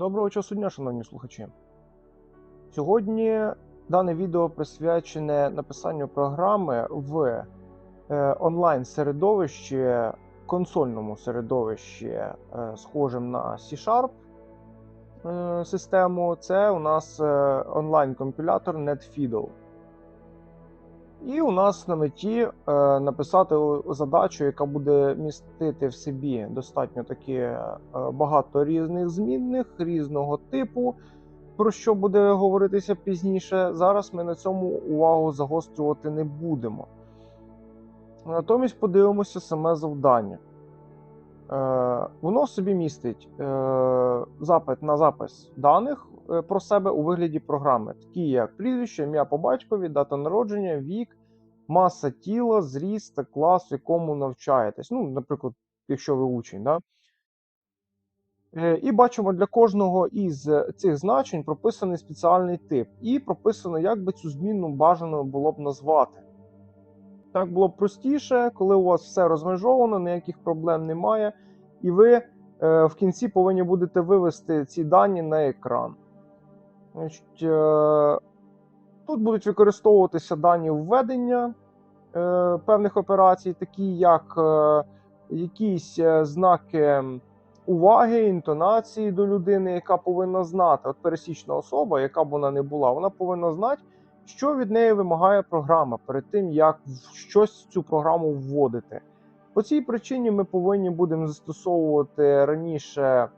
Доброго часу дня, шановні слухачі. Сьогодні дане відео присвячене написанню програми в е, онлайн-середовищі, консольному середовищі, е, схожим на C-Sharp е, систему. Це у нас онлайн-компілятор NetFiddle. І у нас на меті е, написати задачу, яка буде містити в собі достатньо таки е, багато різних змінних різного типу, про що буде говоритися пізніше. Зараз ми на цьому увагу загострювати не будемо. Натомість подивимося саме завдання. Е, воно в собі містить запит на запис даних про себе у вигляді програми, такі як прізвище, ім'я по батькові, дата народження, вік, маса тіла, зріст клас, в якому навчаєтесь. Ну, наприклад, якщо ви учень. Да? Е, І бачимо, для кожного із цих значень прописаний спеціальний тип, і прописано, як би цю змінну бажано було б назвати. Так було б простіше, коли у вас все розмежовано, ніяких проблем немає, і ви е, в кінці повинні будете вивести ці дані на екран. Значить, е, Тут будуть використовуватися дані введення е, певних операцій, такі як е, якісь е, знаки уваги, інтонації до людини, яка повинна знати. От пересічна особа, яка б вона не була, вона повинна знати, що від неї вимагає програма перед тим, як щось в цю програму вводити. По цій причині ми повинні будемо застосовувати раніше е,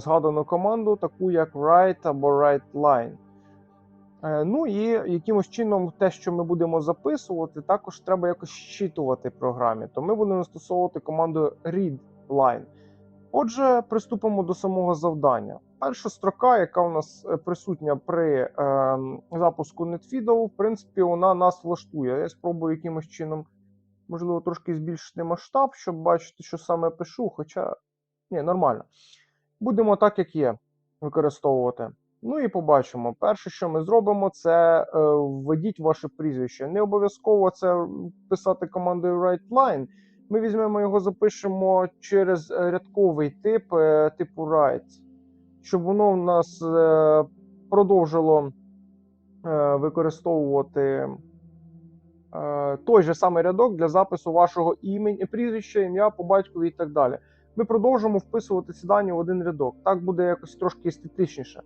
згадану команду, таку як write або write-line. Е, Ну і якимось чином те, що ми будемо записувати, також треба якось щитувати програмі. То ми будемо застосовувати команду readline. Отже, приступимо до самого завдання. Перша строка, яка у нас е, присутня при е, запуску NetFiddle, в принципі, вона нас влаштує. Я спробую якимось чином, можливо, трошки збільшити масштаб, щоб бачити, що саме пишу. Хоча ні, нормально. Будемо так, як є, використовувати. Ну і побачимо. Перше, що ми зробимо, це е, введіть ваше прізвище. Не обов'язково це писати командою WriteLine. Ми візьмемо його, запишемо через е, рядковий тип, е, типу write, щоб воно в нас продовжило використовувати той же самий рядок для запису вашого імені, прізвища, ім'я по батькові і так далі. Ми продовжимо вписувати ці дані в один рядок. Так буде якось трошки естетичніше.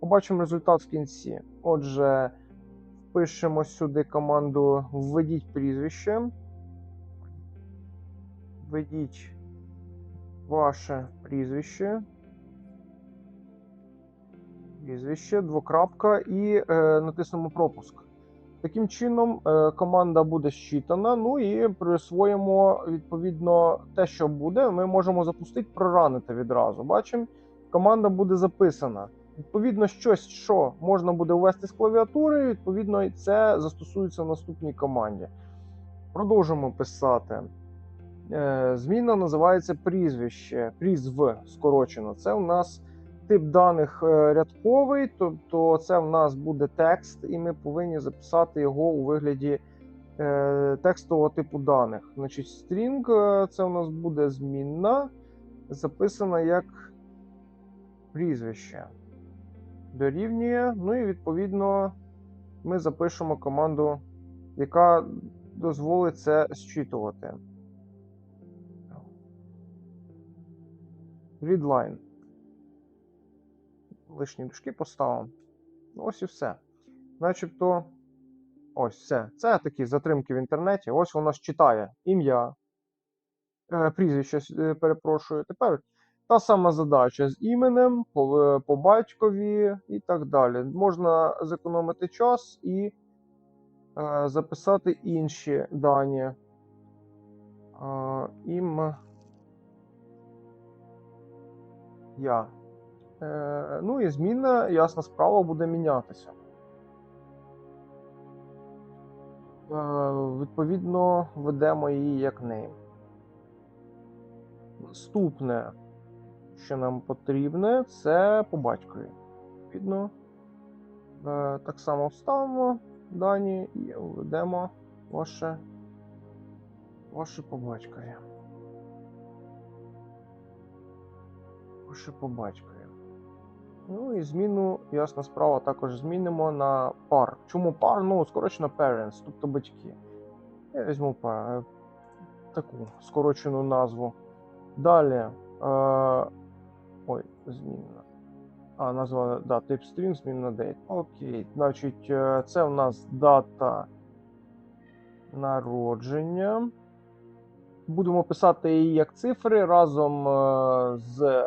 Побачимо результат в кінці. Отже, впишемо сюди команду введіть прізвище. Введіть ваше прізвище. Прізвище, двокрапка і е, натиснемо пропуск. Таким чином, е, команда буде щитана. Ну і присвоїмо відповідно те, що буде. Ми можемо запустити, проранити відразу. Бачимо, команда буде записана. Відповідно, щось, що можна буде ввести з клавіатури, відповідно, це застосується в наступній команді. Продовжимо писати. Е, Зміна називається прізвище, прізв скорочено. Це у нас тип даних е, рядковий, тобто це в нас буде текст, і ми повинні записати його у вигляді е, текстового типу даних. Значить, е, це у нас буде змінна, записана як прізвище. Дорівнює. Ну і відповідно ми запишемо команду, яка дозволить це зчитувати. Readline. Лишні дужки поставимо. Ну, Ось і все. Начебто, ось все. Це такі затримки в інтернеті. Ось воно читає ім'я, е, прізвище, е, перепрошую. Тепер та сама задача з іменем, по, е, по батькові і так далі. Можна зекономити час і е, записати інші дані. Е, ім. Я. Е, ну і змінна, ясна справа, буде мінятися. Е, відповідно, ведемо її як name. Наступне, що нам потрібне, це по батькові. Відповідно, е, так само вставимо дані і введемо ваше, ваше по батькові. Ваше по батькові. Ну і зміну, ясна справа, також змінимо на пар. Чому пар? Ну, скорочено parents, тобто батьки. Я візьму пар, е, таку скорочену назву. Далі. Е, ой, змінна. А, назва, да, тип string, змінна date. Окей, значить, е, це у нас дата народження. Будемо писати її як цифри разом е, з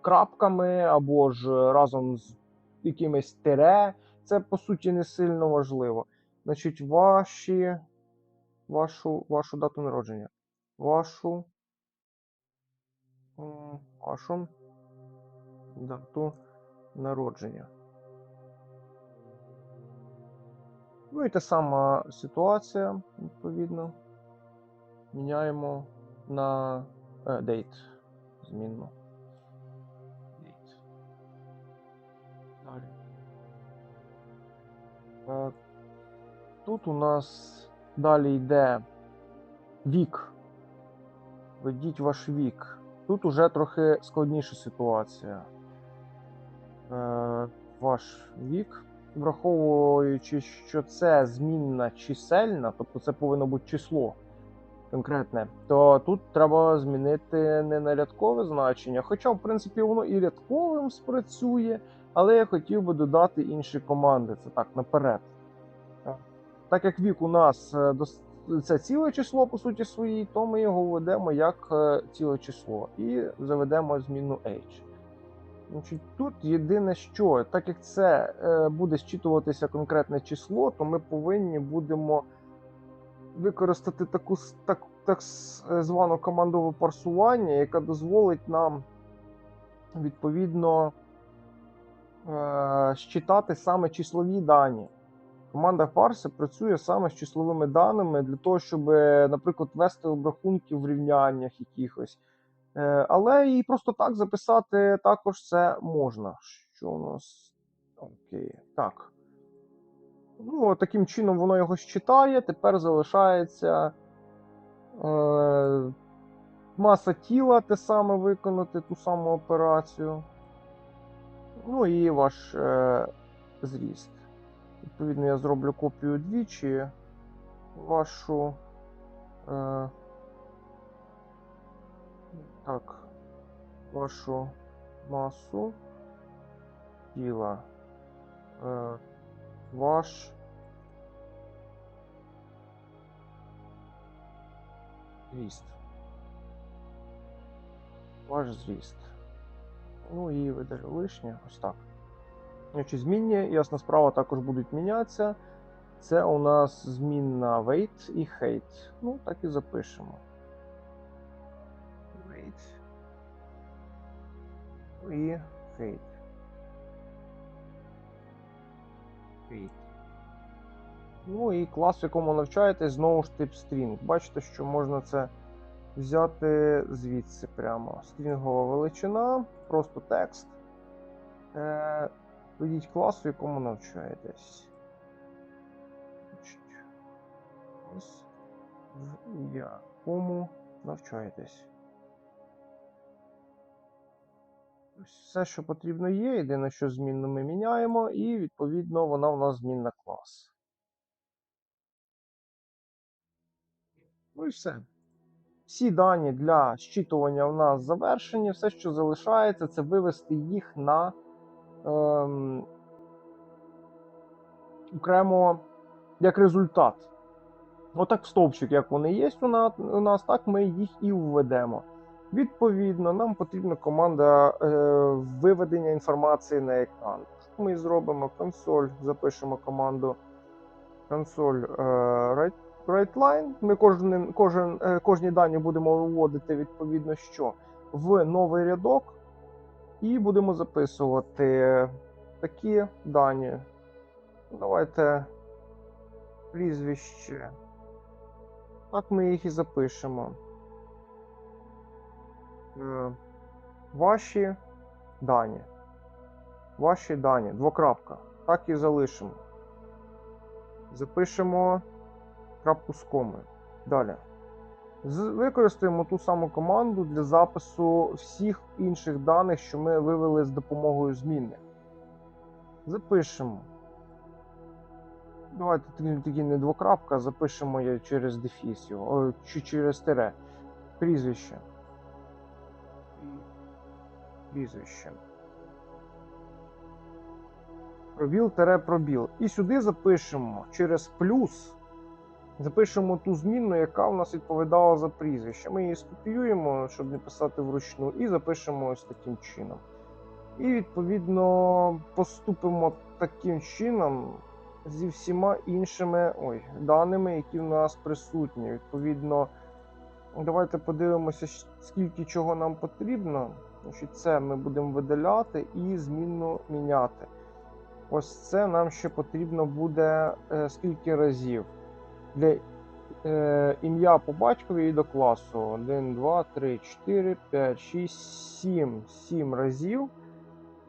крапками або ж разом з якимись тире. Це по суті не сильно важливо. Значить, ваші, вашу, вашу дату народження. Вашу. Вашу дату народження. Ну і та сама ситуація, відповідно. Міняємо на е, date. Змінно. Date. Далі. Е, Тут у нас далі йде вік. Введіть ваш вік. Тут уже трохи складніша ситуація. Е, Ваш вік. Враховуючи, що це змінна чисельна, тобто це повинно бути число конкретне, то тут треба змінити не на рядкове значення. Хоча, в принципі, воно і рядковим спрацює, але я хотів би додати інші команди. Це так, наперед. Так як вік у нас е, це ціле число, по суті своїй, то ми його введемо як е, ціле число і заведемо зміну age. Значить, тут єдине що, так як це е, буде зчитуватися конкретне число, то ми повинні будемо використати таку так, так е, звану командове парсування, яка дозволить нам відповідно е, щитати саме числові дані. Команда парси працює саме з числовими даними для того, щоб, е, наприклад, вести обрахунки в рівняннях якихось. Е, Але і просто так записати також це можна. Що у нас? Окей. Так. Ну, таким чином воно його считає. Тепер залишається е, маса тіла те саме виконати, ту саму операцію. Ну і ваш е, зріст. Відповідно, я зроблю копію двічі. Вашу. Е, так. Вашу масу тіла. Е, ваш. Зріст. Ваш зріст. Ну і видалю лишнє. Ось так. Значить, змінні, ясна справа, також будуть мінятися. Це у нас змінна weight і height. Ну, так і запишемо. І. Height. Ну і клас, в якому навчаєтесь, знову ж тип string. Бачите, що можна це взяти звідси прямо. Стрінгова величина, просто текст. Е, Введіть клас, в якому навчаєтесь. Клас, в якому навчаєтесь. Все, що потрібно є. Єдине, що змінну ми міняємо, і відповідно вона у нас змінна клас. Ну і все. Всі дані для щитування у нас завершені. Все, що залишається, це вивести їх на ем, окремо як результат. Отак в стовпчик, як вони є у нас, так ми їх і введемо. Відповідно, нам потрібна команда е, виведення інформації на екран. Ми зробимо консоль, запишемо команду консоль е, write, WriteLine. Ми кожен, кожен, е, кожні дані будемо виводити відповідно що в новий рядок, і будемо записувати такі дані. Давайте прізвище. Так ми їх і запишемо. Е, Ваші дані. Ваші дані. Двокрапка. Так і залишимо. Запишемо крапку з комою. Далі. Використаємо ту саму команду для запису всіх інших даних, що ми вивели з допомогою змінних. Запишемо. Давайте таки не двокрапка, запишемо я через дефіс його, чи через тире. Прізвище. Прізвище. Пробіл тире пробіл. І сюди запишемо через плюс. Запишемо ту змінну, яка в нас відповідала за прізвище. Ми її скопіюємо, щоб не писати вручну, і запишемо ось таким чином. І відповідно поступимо таким чином зі всіма іншими ой, даними, які в нас присутні. Відповідно, давайте подивимося, скільки чого нам потрібно. Значить, це ми будемо видаляти і змінну міняти. Ось це нам ще потрібно буде е, скільки разів. Для е, ім'я по батькові і до класу. 1, 2, 3, 4, 5, 6, 7. 7 разів.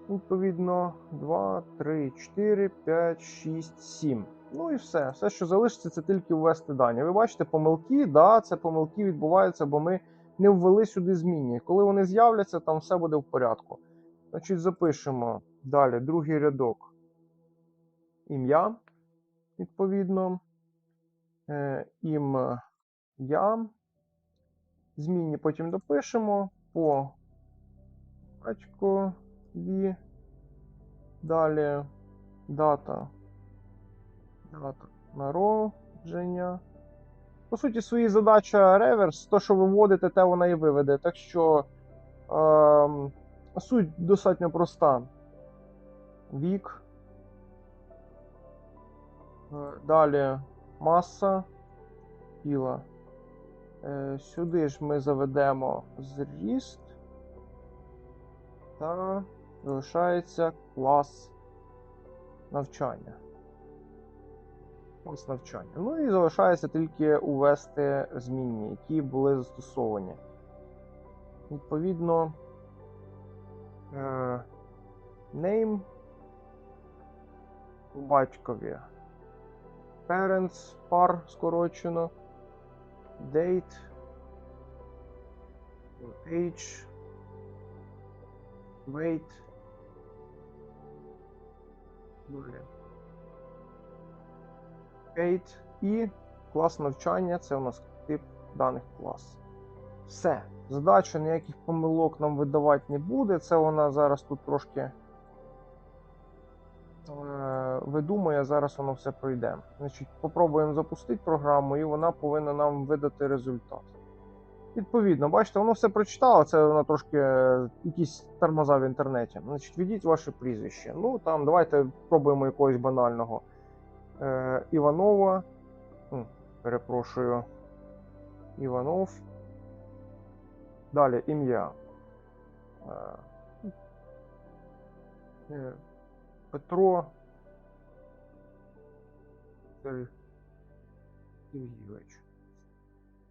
Відповідно, 2, 3, 4, 5, 6, 7. Ну і все. Все, що залишиться, це тільки ввести дані. Ви бачите, помилки, да, це помилки відбуваються, бо ми не ввели сюди змінні. Коли вони з'являться, там все буде в порядку. Значить, запишемо далі другий рядок. Ім'я, відповідно. Е, ім'я. Змінні потім допишемо по батькові. Далі дата. Дата народження. По суті, свої задача реверс. То, що ви вводите, те вона і виведе. Так що ем, суть достатньо проста. Вік. Е, Далі маса тіла. Е, Сюди ж ми заведемо зріст. Та залишається клас навчання. Клас навчання. Ну і залишається тільки увести змінні, які були застосовані. Відповідно, е, name у батькові. Parents par скорочено. Date. Age. Weight. Далі. Height і клас навчання це у нас тип даних клас. Все. Задача ніяких помилок нам видавати не буде. Це вона зараз тут трошки е, видумує, зараз воно все пройде. Значить, попробуємо запустити програму, і вона повинна нам видати результат. Відповідно, бачите, воно все прочитало, це воно трошки е, якісь тормоза в інтернеті. Значить, введіть ваше прізвище. Ну там, давайте пробуємо якогось банального. Е, Іванова. Перепрошую. Іванов. Далі ім'я. Е, е, Петро. Сергійович.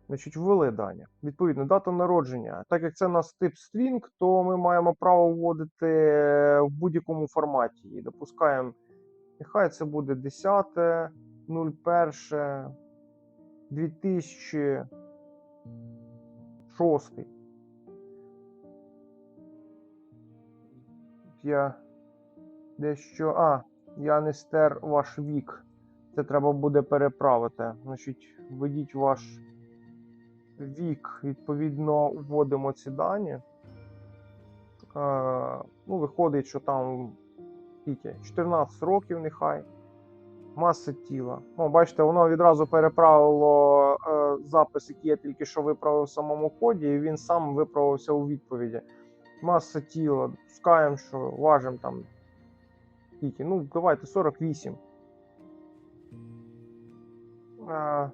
Значить, ввели дані. Відповідно, дата народження. Так як це у нас тип string, то ми маємо право вводити в будь-якому форматі. І допускаємо, нехай це буде 10, 01, 2006. Я дещо. А, я не стер ваш вік. Це треба буде переправити. Значить, введіть ваш вік, відповідно, вводимо ці дані. Е, ну, виходить, що там скільки? 14 років нехай. Маса тіла. Ну, бачите, воно відразу переправило е, запис, який я тільки що виправив в самому коді, і він сам виправився у відповіді. Маса тіла. Допускаємо, що важимо там. Скільки? Ну, давайте 48. Е,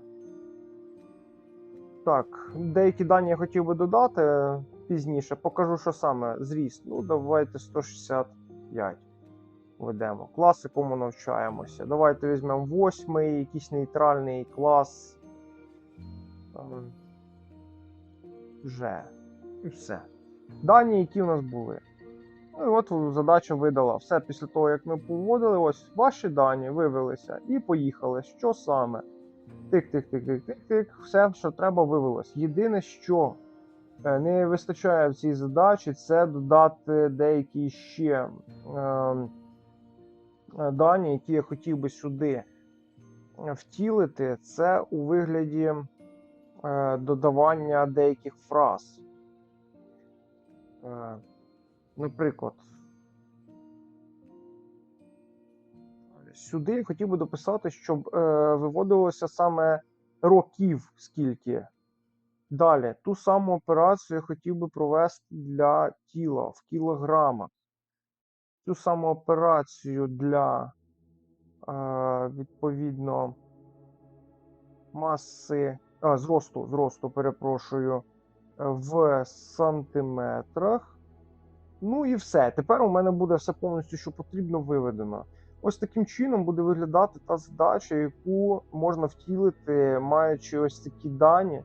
так, деякі дані я хотів би додати пізніше. Покажу, що саме зріст. Ну, давайте 165 ведемо. Клас, якому навчаємося. Давайте візьмемо восьмий, якийсь нейтральний клас. Ем, Ж. І все. Дані, які у нас були. Ну і от задача видала. Все після того, як ми поводили, ось ваші дані вивелися і поїхали. Що саме? Тик-тик-тик-тик-тик-тик. Все, що треба, вивелось. Єдине, що е, не вистачає в цій задачі, це додати деякі ще е, дані, які я хотів би сюди е, втілити. Це у вигляді е, додавання деяких фраз. Е, Наприклад, сюди я хотів би дописати, щоб е, виводилося саме років скільки. Далі, ту саму операцію я хотів би провести для тіла в кілограмах. Цю саму операцію для е, відповідно маси, а, зросту, зросту, перепрошую, е, в сантиметрах. Ну і все. Тепер у мене буде все повністю, що потрібно, виведено. Ось таким чином буде виглядати та задача, яку можна втілити, маючи ось такі дані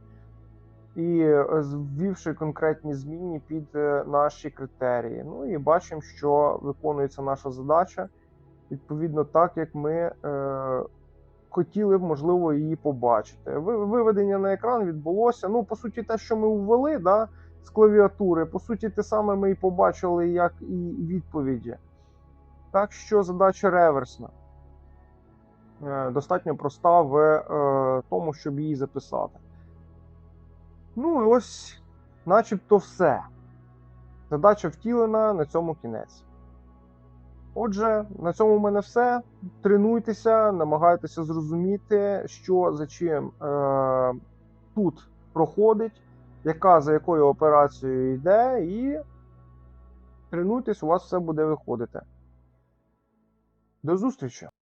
і е, ввівши конкретні зміни під е, наші критерії. Ну і бачимо, що виконується наша задача відповідно так, як ми е, хотіли б, можливо, її побачити. Виведення на екран відбулося. Ну, по суті, те, що ми ввели, да, з клавіатури, по суті, те саме ми і побачили, як і відповіді. Так що задача реверсна. Е, Достатньо проста в е, тому, щоб її записати. Ну і ось, начебто, все. Задача втілена, на цьому кінець. Отже, на цьому в мене все. Тренуйтеся, намагайтеся зрозуміти, що за чим е, тут проходить, яка за якою операцією йде, і тренуйтесь, у вас все буде виходити. До зустрічі!